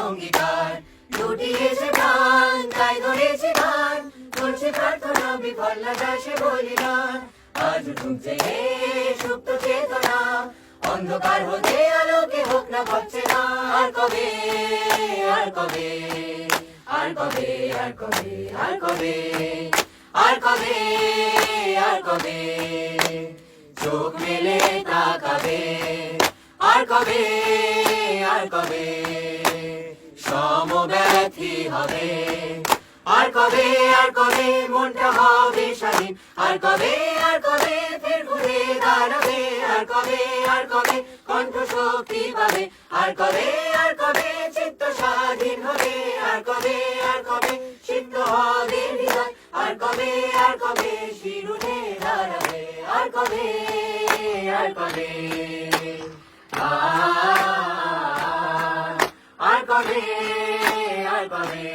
অঙ্গীকার। অন্ধকার পাচ্ছে না। আর কবে আর কবে আর কবে আর কবে আর কবে আর কবে আর কবে। চোখ মেলে তাকাবে। আর কবে আর কবে? সমব্যথী হবে। আর কবে আর কবে মনটা হবে স্বাধীন আর কবে আর কবে ফের ঘুরে দাঁড়াবে? আর কবে আর কবে কণ্ঠ শক্তি পাবে? আর কবে আর কবে চিত্ত স্বাধীন হবে? আর কবে আ, আর কবে আর কবে